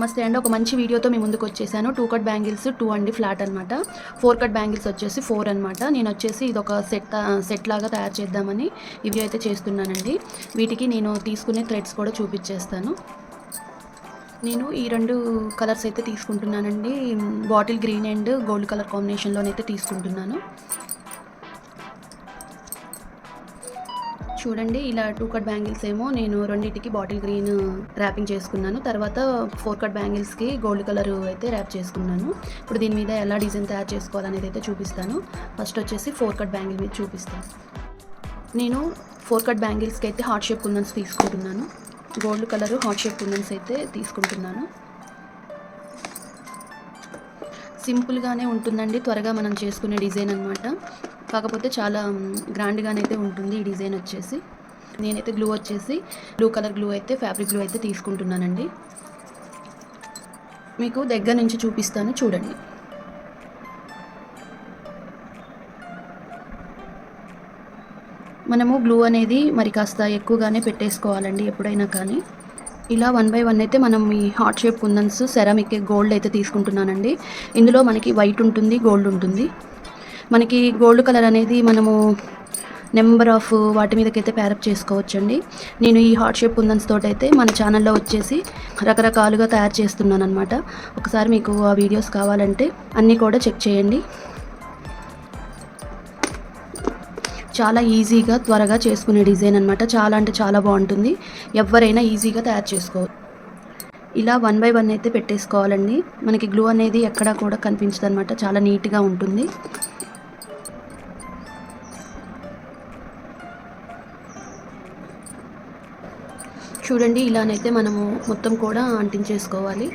నమస్తే అండి. ఒక మంచి వీడియోతో మీ ముందుకు వచ్చేసాను. టూ కట్ బ్యాంగిల్స్ టూ అండి ఫ్లాట్ అనమాట ఫోర్ కట్ బ్యాంగిల్స్ వచ్చేసి ఫోర్ అనమాట నేను వచ్చేసి ఇది ఒక సెట్ సెట్ లాగా తయారు చేద్దామని ఇవి అయితే చేస్తున్నానండి. వీటికి నేను తీసుకునే థ్రెడ్స్ కూడా చూపించేస్తాను. నేను ఈ రెండు కలర్స్ అయితే తీసుకుంటున్నానండి. Bottle green and gold colour కాంబినేషన్లోనైతే తీసుకుంటున్నాను. చూడండి ఇలా టూ కట్ బ్యాంగిల్స్ ఏమో నేను రెండింటికి బాటిల్ గ్రీన్ ర్యాపింగ్ చేసుకున్నాను. తర్వాత ఫోర్ కట్ బ్యాంగిల్స్కి గోల్డ్ కలర్ అయితే ర్యాప్ చేసుకున్నాను. ఇప్పుడు దీని మీద ఎలా డిజైన్ తయారు చేసుకోవాలనేది అయితే చూపిస్తాను. ఫస్ట్ వచ్చేసి ఫోర్ కట్ బ్యాంగిల్ మీద చూపిస్తాను. నేను ఫోర్ కట్ బ్యాంగిల్స్కి అయితే హార్ట్ షేప్ కుందన్స్ తీసుకుంటున్నాను. Gold colour heart shape kundans అయితే తీసుకుంటున్నాను. సింపుల్గానే ఉంటుందండి త్వరగా మనం చేసుకునే డిజైన్ అనమాట కాకపోతే చాలా గ్రాండ్గానైతే ఉంటుంది ఈ డిజైన్ వచ్చేసి. నేనైతే గ్లూ వచ్చేసి బ్లూ కలర్ గ్లూ అయితే ఫ్యాబ్రిక్ గ్లూ అయితే తీసుకుంటున్నానండి. మీకు దగ్గర నుంచి చూపిస్తాను చూడండి. మనము గ్లూ అనేది మరి కాస్త ఎక్కువగానే పెట్టేసుకోవాలండి ఎప్పుడైనా కానీ. ఇలా వన్ బై వన్ అయితే మనం ఈ heart shape kundans ceramic gold అయితే తీసుకుంటున్నానండి. ఇందులో మనకి వైట్ ఉంటుంది గోల్డ్ ఉంటుంది. మనకి గోల్డ్ కలర్ అనేది మనము నెంబర్ ఆఫ్ వాటి మీదకైతే ప్యారప్ చేసుకోవచ్చండి. నేను ఈ హార్ట్ షేప్ కుందన్స్ అయితే మన ఛానల్లో వచ్చేసి రకరకాలుగా తయారు చేస్తున్నాను అనమాట ఒకసారి మీకు ఆ వీడియోస్ కావాలంటే అన్నీ కూడా చెక్ చేయండి. చాలా ఈజీగా త్వరగా చేసుకునే డిజైన్ అనమాట చాలా అంటే చాలా బాగుంటుంది. ఎవరైనా ఈజీగా తయారు చేసుకోవచ్చు ఇలా వన్ బై వన్ అయితే పెట్టేసుకోవాలండి. మనకి గ్లూ అనేది ఎక్కడా కూడా కనిపించదు అనమాట చాలా నీట్గా ఉంటుంది. చూడండి ఇలానైతే మనము మొత్తం కూడా అంటించేసుకోవాలి.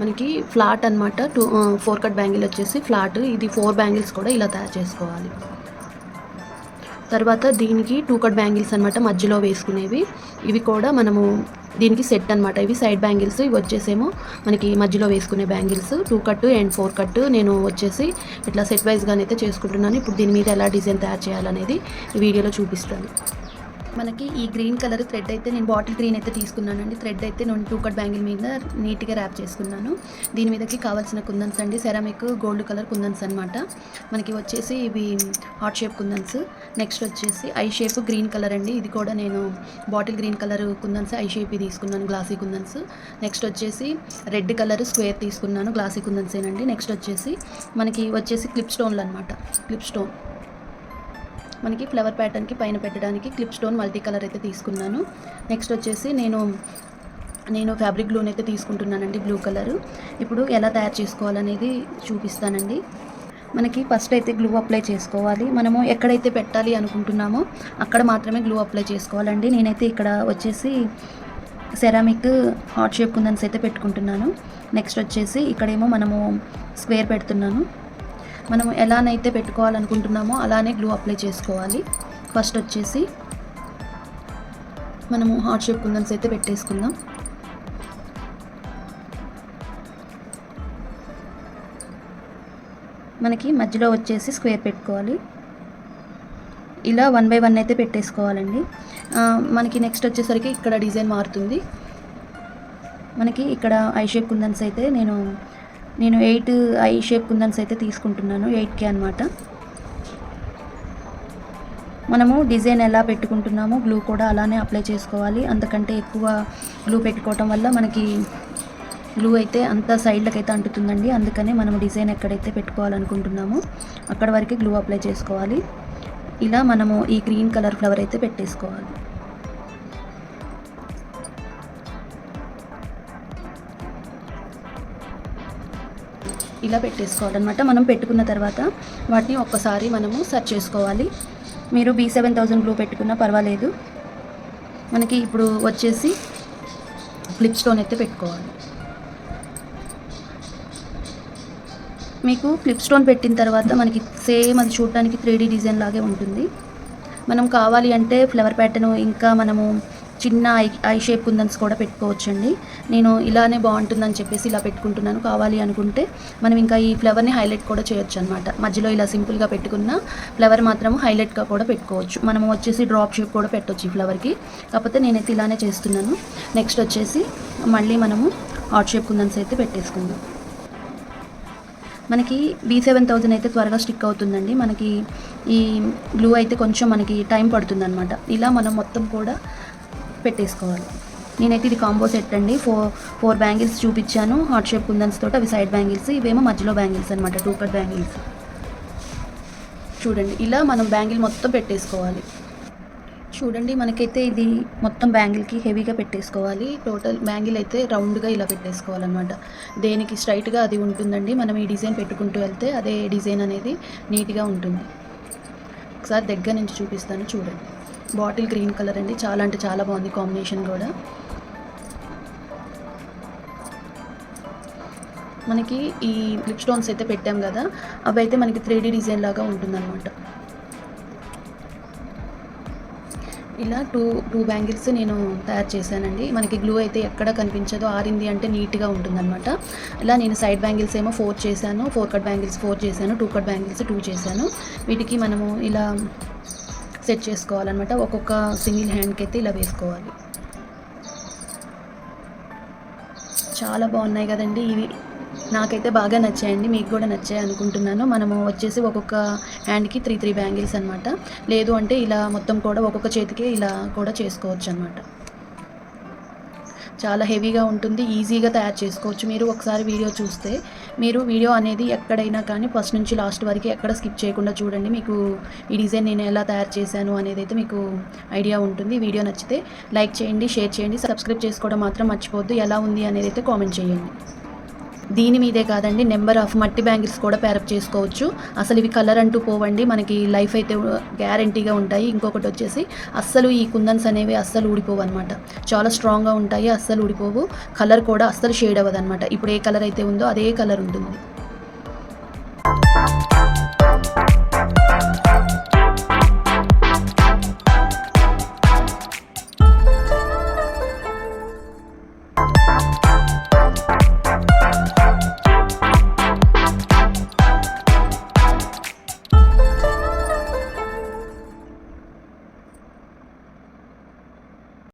మనకి ఫ్లాట్ అనమాట టూ ఫోర్ కట్ బ్యాంగిల్ వచ్చేసి ఫ్లాట్. ఇది ఫోర్ బ్యాంగిల్స్ కూడా ఇలా తయారు చేసుకోవాలి. తర్వాత దీనికి టూ కట్ బ్యాంగిల్స్ అనమాట మధ్యలో వేసుకునేవి. ఇవి కూడా మనము దీనికి సెట్ అనమాట ఇవి సైడ్ బ్యాంగిల్స్ ఇవి వచ్చేసేమో మనకి మధ్యలో వేసుకునే bangles. Two cut and four cut నేను వచ్చేసి ఇట్లా సెట్ వైజ్గానైతే చేసుకుంటున్నాను. ఇప్పుడు దీని మీద ఎలా డిజైన్ తయారు చేయాలనేది ఈ వీడియోలో చూపిస్తాను. మనకి ఈ గ్రీన్ కలర్ థ్రెడ్ అయితే నేను బాటిల్ గ్రీన్ అయితే తీసుకున్నానండి. థ్రెడ్ అయితే నేను టూ కట్ బ్యాంగిల్ మీద నీట్గా ర్యాప్ చేసుకున్నాను. దీని మీదకి కావాల్సిన కుందన్స్ అండి. సెరామిక్ గోల్డ్ కలర్ కుందన్స్ అనమాట మనకి వచ్చేసి ఇవి హార్ట్ షేప్ కుందన్స్. నెక్స్ట్ వచ్చేసి ఐ షేప్ గ్రీన్ కలర్ అండి. ఇది కూడా నేను bottle green colour kundans I shape తీసుకున్నాను గ్లాసీ కుందన్స్. నెక్స్ట్ వచ్చేసి రెడ్ కలర్ స్క్వేర్ తీసుకున్నాను గ్లాసీ కుందన్స్ ఏనండి నెక్స్ట్ వచ్చేసి మనకి వచ్చేసి క్లిప్ స్టోన్లు అనమాట క్లిప్ స్టోన్ మనకి ఫ్లవర్ ప్యాటర్న్కి పైన పెట్టడానికి క్లిప్ స్టోన్ మల్టీ కలర్ అయితే తీసుకున్నాను. నెక్స్ట్ వచ్చేసి నేను నేను ఫ్యాబ్రిక్ గ్లూని అయితే తీసుకుంటున్నానండి బ్లూ కలర్ ఇప్పుడు ఎలా తయారు చేసుకోవాలనేది చూపిస్తానండి. మనకి ఫస్ట్ అయితే గ్లూ అప్లై చేసుకోవాలి. మనము ఎక్కడైతే పెట్టాలి అనుకుంటున్నామో అక్కడ మాత్రమే గ్లూ అప్లై చేసుకోవాలండి. నేనైతే ఇక్కడ వచ్చేసి సెరామిక్ హార్ట్ షేప్ కుందన్స్ అయితే పెట్టుకుంటున్నాను. నెక్స్ట్ వచ్చేసి ఇక్కడేమో మనము స్క్వేర్ పెడుతున్నాను. మనం ఎలానైతే పెట్టుకోవాలనుకుంటున్నామో అలానే గ్లూ అప్లై చేసుకోవాలి. ఫస్ట్ వచ్చేసి మనము హార్ట్ షేప్ కుందన్స్ అయితే పెట్టేసుకుందాం. మనకి మధ్యలో వచ్చేసి స్క్వేర్ పెట్టుకోవాలి. ఇలా వన్ బై వన్ అయితే పెట్టేసుకోవాలండి. మనకి నెక్స్ట్ వచ్చేసరికి ఇక్కడ డిజైన్ మారుతుంది. మనకి ఇక్కడ ఐ షేప్ కుందన్స్ అయితే నేను నేను ఎయిట్ ఐ షేప్ కుందన్స్ అయితే తీసుకుంటున్నాను ఎయిట్కే అనమాట మనము డిజైన్ ఎలా పెట్టుకుంటున్నామో గ్లూ కూడా అలానే అప్లై చేసుకోవాలి. అంతకంటే ఎక్కువ గ్లూ పెట్టుకోవటం వల్ల మనకి గ్లూ అయితే అంత సైడ్లకు అయితే అంటుతుందండి. అందుకనే మనం డిజైన్ ఎక్కడైతే పెట్టుకోవాలనుకుంటున్నామో అక్కడ వరకు గ్లూ అప్లై చేసుకోవాలి. ఇలా మనము ఈ గ్రీన్ కలర్ ఫ్లవర్ అయితే పెట్టేసుకోవాలి. ఇలా పెట్టేసుకోవాలన్నమాట. మనం పెట్టుకున్న తర్వాత వాటిని ఒక్కసారి మనము సెర్చ్ చేసుకోవాలి. మీరు బీ సెవెన్ థౌజండ్ గ్లూ పెట్టుకున్నా పర్వాలేదు. మనకి ఇప్పుడు వచ్చేసి ఫ్లిప్ స్టోన్ అయితే పెట్టుకోవాలి. మీకు ఫ్లిప్ స్టోన్ పెట్టిన తర్వాత మనకి సేమ్ అది చూడడానికి త్రీ డీ డిజైన్ లాగే ఉంటుంది. మనం కావాలి అంటే ఫ్లవర్ ప్యాటర్న్ ఇంకా మనము చిన్న ఐ ఐ షేప్ కుందన్స్ కూడా పెట్టుకోవచ్చండి. నేను ఇలానే బాగుంటుందని చెప్పేసి ఇలా పెట్టుకుంటున్నాను కావాలి అనుకుంటే మనం ఇంకా ఈ ఫ్లవర్ని హైలైట్ కూడా చేయొచ్చు అనమాట మధ్యలో ఇలా సింపుల్గా పెట్టుకున్న ఫ్లవర్ మాత్రం హైలైట్గా కూడా పెట్టుకోవచ్చు. మనం వచ్చేసి డ్రాప్ షేప్ కూడా పెట్టవచ్చు ఈ ఫ్లవర్కి కాకపోతే నేనైతే ఇలానే చేస్తున్నాను. నెక్స్ట్ వచ్చేసి మళ్ళీ మనము హార్ట్ షేప్ కుందన్స్ అయితే పెట్టేసుకుందాం. మనకి బీ సెవెన్ థౌజండ్ అయితే త్వరగా స్టిక్ అవుతుందండి. మనకి ఈ గ్లూ అయితే కొంచెం మనకి టైం పడుతుంది అనమాట ఇలా మనం మొత్తం కూడా పెట్టేసుకోవాలి. నేనైతే ఇది కాంబో సెట్ అండి. ఫోర్ ఫోర్ బ్యాంగిల్స్ చూపించాను. హార్ట్ షేప్ కుందన్స్ తోటి అవి సైడ్ బ్యాంగిల్స్ ఇవేమో మధ్యలో బ్యాంగిల్స్ అనమాట టూ కట్ బ్యాంగిల్స్ చూడండి ఇలా మనం బ్యాంగిల్ మొత్తం పెట్టేసుకోవాలి. చూడండి మనకైతే ఇది మొత్తం బ్యాంగిల్కి హెవీగా పెట్టేసుకోవాలి. టోటల్ బ్యాంగిల్ అయితే రౌండ్గా ఇలా పెట్టేసుకోవాలన్నమాట. దేనికి స్ట్రైట్గా అది ఉంటుందండి. మనం ఈ డిజైన్ పెట్టుకుంటూ వెళ్తే అదే డిజైన్ అనేది నీట్గా ఉంటుంది. ఒకసారి దగ్గర నుంచి చూపిస్తాను చూడండి. బాటిల్ గ్రీన్ కలర్ అండి. చాలా అంటే చాలా బాగుంది కాంబినేషన్ కూడా. మనకి ఈ లిప్ స్టోన్స్ అయితే పెట్టాం కదా అవి అయితే మనకి త్రీ డీ డిజైన్ లాగా ఉంటుందన్నమాట. ఇలా టూ టూ బ్యాంగిల్స్ నేను తయారు చేశానండి. మనకి గ్లూ అయితే ఎక్కడ కనిపించదో ఆరింది అంటే నీట్గా ఉంటుందన్నమాట. ఇలా నేను సైడ్ బ్యాంగిల్స్ ఏమో ఫోర్ చేశాను ఫోర్ కట్ బ్యాంగిల్స్ ఫోర్ చేశాను టూ కట్ బ్యాంగిల్స్ టూ చేశాను. వీటికి మనము ఇలా సెట్ చేసుకోవాలన్నమాట. ఒక్కొక్క సింగిల్ హ్యాండ్కి అయితే ఇలా వేసుకోవాలి. చాలా బాగున్నాయి కదండి ఇవి. నాకైతే బాగా నచ్చాయండి మీకు కూడా నచ్చాయి అనుకుంటున్నాను. మనము వచ్చేసి ఒక్కొక్క హ్యాండ్కి త్రీ త్రీ బ్యాంగిల్స్ అనమాట లేదు అంటే ఇలా మొత్తం కూడా ఒక్కొక్క చేతికి ఇలా కూడా చేసుకోవచ్చు అనమాట చాలా హెవీగా ఉంటుంది ఈజీగా తయారు చేసుకోవచ్చు. మీరు ఒకసారి వీడియో చూస్తే మీరు వీడియో అనేది ఎక్కడైనా కానీ ఫస్ట్ నుంచి లాస్ట్ వరకు ఎక్కడ స్కిప్ చేయకుండా చూడండి. మీకు ఈ డిజైన్ నేను ఎలా తయారు చేశాను అనేది అయితే మీకు ఐడియా ఉంటుంది. వీడియో నచ్చితే లైక్ చేయండి షేర్ చేయండి. సబ్స్క్రైబ్ చేసుకోవడం మాత్రం మర్చిపోవద్దు. ఎలా ఉంది అనేది అయితే కామెంట్ చేయండి. దీని మీదే కాదండి నెంబర్ ఆఫ్ మట్టి బ్యాంగిల్స్ కూడా పేరప్ చేసుకోవచ్చు. అసలు ఇవి కలర్ అంటూ పోవండి మనకి లైఫ్ అయితే గ్యారంటీగా ఉంటాయి. ఇంకొకటి వచ్చేసి అస్సలు ఈ కుందన్స్ అనేవి అస్సలు ఊడిపోవు అనమాట చాలా స్ట్రాంగ్గా ఉంటాయి అస్సలు ఊడిపోవు. కలర్ కూడా అస్సలు షేడ్ అవ్వదు అనమాట ఇప్పుడు ఏ కలర్ అయితే ఉందో అదే కలర్ ఉంటుంది.